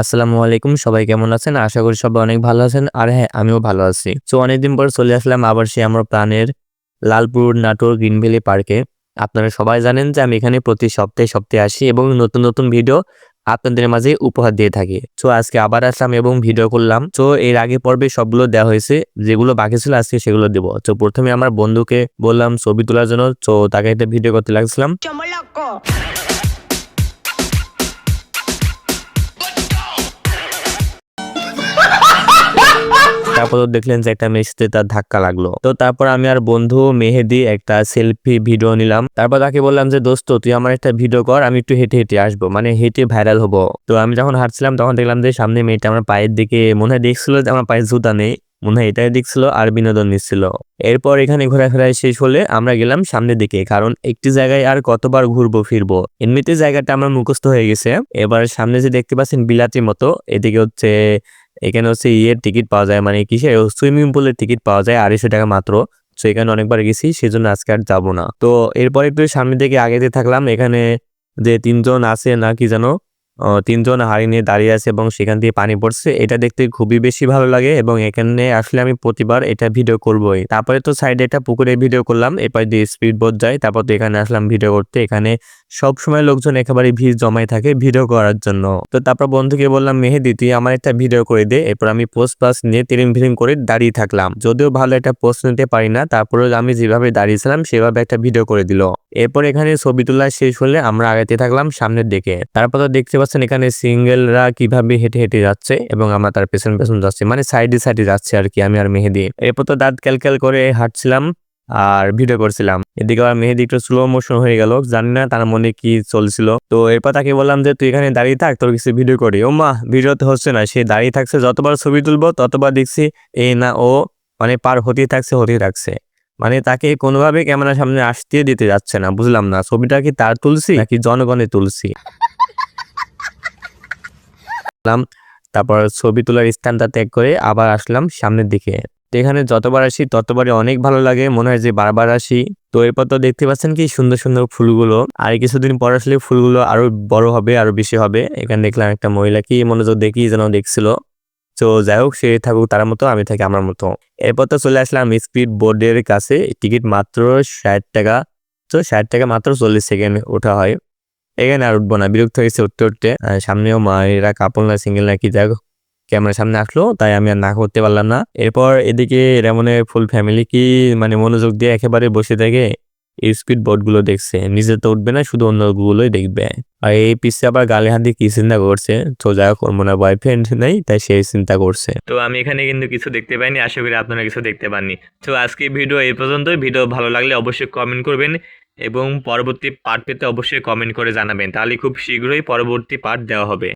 আসসালামু আলাইকুম, সবাই কেমন আছেন? আশা করি সবাই অনেক ভালো আছেন। আর হ্যাঁ আমিও ভালো আছি। তো অনেকদিন পর চলে আসলাম আবার সে আমার প্রাণের লালপুর নাটোর গ্রিন ভ্যালি পার্কে। আপনারা সবাই জানেন যে আমি এখানে প্রতি সপ্তাহে সপ্তাহে আসি এবং নতুন নতুন ভিডিও আপনাদের মাঝে উপহার দিয়ে থাকে। তো আজকে আবার আসলাম এবং ভিডিও করলাম। তো এর আগে পর্বে সবগুলো দেওয়া হয়েছে, যেগুলো বাকি ছিল আজকে সেগুলো দেব। তো প্রথমে আমার বন্ধুকে বললাম ছবি তোলার জন্য, তো তাকে একটা ভিডিও করতে লাগছিলাম। তারপর দেখলেন যে একটা সাথে তার ধাক্কা লাগল। তো তারপর আমি আর বন্ধু মেহেদি একটা সেলফি ভিডিও নিলাম। তারপর তাকে বললাম যে, দোস্ত, তুই আমার একটা ভিডিও কর, আমি একটু হেঁটে হেঁটে আসব। মানে হেঁটে ভাইরাল হব। তো আমি যখন হাঁটছিলাম, তখন দেখলাম যে, সামনে মেয়েটা আমার পায়ের দিকে মনে হয় দেখছিল যে, আমার পায়ের জুতা নেই। মনে হয় এটাই দেখছিল আর বিনোদন নিচ্ছিল। এরপর এখানে ঘোরাফেরা শেষ হলে আমরা গেলাম সামনের দিকে, কারণ একটি জায়গায় আর কতবার ঘুরবো, ফিরবো? এমনিতে জায়গাটা আমার মুখস্থ হয়ে গেছে। এবার সামনে যে দেখতে পাচ্ছেন বিলাতির মতো, এদিকে হচ্ছে এখানে হচ্ছে ইয়ের টিকিট পাওয়া যায় মানে কিসের? সুইমিং পুলের টিকিট পাওয়া যায় আড়াইশো টাকা মাত্র। তো এখানে অনেকবার গেছি, সেজন্য আজকে আর যাব না। তো এরপর একটু সামনে দিকে আগে থাকলাম, এখানে যে তিনজন আছে না কি জানো তিনজন হাড়ি নিয়ে দাঁড়িয়ে আছে এবং সেখান দিয়ে পানি পড়ছে। এটা দেখতে খুবই বেশি ভালো লাগে এবং এখানে আসলে আমি প্রতিবার এটা ভিডিও করবোই। তারপরে তো সাইডে একটা পুকুরে ভিডিও করলাম, এরপর দিয়ে স্পিড বোট যায়, তারপর তো এখানে আসলাম ভিডিও করতে। এখানে সব সময় লোকজন একেবারে ভিড় জমাই থাকে ভিডিও করার জন্য। তো তারপর বন্ধুকে বললাম, মেহেদি, তুই আমার একটা ভিডিও করে দে। এরপর আমি পোস্ট পাস নিয়ে তিরিম ফিরিং করে দাঁড়িয়ে থাকলাম। যদিও ভালো একটা পোস্ট নিতে পারি না তারপরে আমি যেভাবে দাঁড়িয়েছিলাম, সেভাবে একটা ভিডিও করে দিল। এরপর এখানে ছবি তোলা শেষ হলে আমরা আগাতে থাকলাম সামনের দিকে। তারপর তো দেখতে পাচ্ছেন এখানে সিঙ্গেলরা কীভাবে হেঁটে হেঁটে যাচ্ছে এবং আমরা তার পেছন পেছন যাচ্ছি মানে সাইডে সাইডে যাচ্ছে আর কি, আমি আর মেহেদি। এরপর তো দাঁত ক্যালক্যাল করে হাঁটছিলাম আর ভিডিও করছিলাম। এদিকে আবার মেহেদি একটু স্লো মোশন হয়ে গেল, জানি না তার মনে কি চলছিল। তো এরপর তাকে বললাম যে, তুই এখানে দাঁড়িয়ে থাক, তোর কিছু ভিডিও করি। ও মা, ভিডিও তো হচ্ছে না, সে দাঁড়িয়ে থাকছে, যতবার ছবি তুলবো ততবার দেখছি এই না ও মানে পার হতেই থাকছে হতেই থাকছে। মানে তাকে কোনোভাবে ক্যামেরার সামনে আসতে দিতে যাচ্ছে না, বুঝলাম না, ছবিটা কি তার তুলছি নাকি জনগণে তুলছি? আসলাম, তারপর ছবি তোলার স্থানটা ত্যাগ করে আবার আসলাম সামনের দিকে। তো এখানে যতবার আসি ততবারই অনেক ভালো লাগে। মনে হয় যে বারবার আসি। তো এরপর তো দেখতে পাচ্ছেন কি সুন্দর সুন্দর ফুলগুলো। আর কিছুদিন পর আসলে ফুলগুলো আরও বড় হবে আরও বেশি হবে। এখানে দেখলাম একটা মহিলা কি মনোযোগ দেখি যেন দেখছিল। তো যাই হোক সে থাকুক তার মতো আমি থাকি আমার মতো। এরপর তো চলে আসলাম স্পিড বোর্ডের কাছে। টিকিট মাত্র ষাট টাকা। তো ষাট টাকা মাত্র চল্লিশ সেকেন্ড ওঠা হয়। এখানে আর উঠবো না। বিরক্ত হয়েছে উঠতে উঠতে। সামনেও মায়েরা কাপড় না সিঙ্গেল না কি যাক ক্যামেরার সামনে আসলো, তাই আমি আর না করতে পারলাম না। এরপর এদিকে এরা রেমনের ফুল ফ্যামিলি কি মানে মনোযোগ দিয়ে একেবারে বসে থাকে স্পিড বোটগুলো দেখছে। নিজে তো উঠবে না, শুধু অন্য গুলোই দেখবে। আর এই পিসে আবার গালে হাত দিয়ে কি চিন্তা করছে? তো যা করব না বয়ফ্রেন্ড নেই, তাই সেই চিন্তা করছে। তো আমি এখানে কিন্তু কিছু দেখতে পাইনি, আশা করি আপনারা কিছু দেখতে পাননি। তো আজকে ভিডিও এই পর্যন্তই। ভিডিও ভালো লাগলে অবশ্যই কমেন্ট করবেন। এবং পরবর্তী পার্ট পেতে অবশ্যই কমেন্ট করে জানাবেন। তাহলে খুব শীঘ্রই পরবর্তী পার্ট দেওয়া হবে।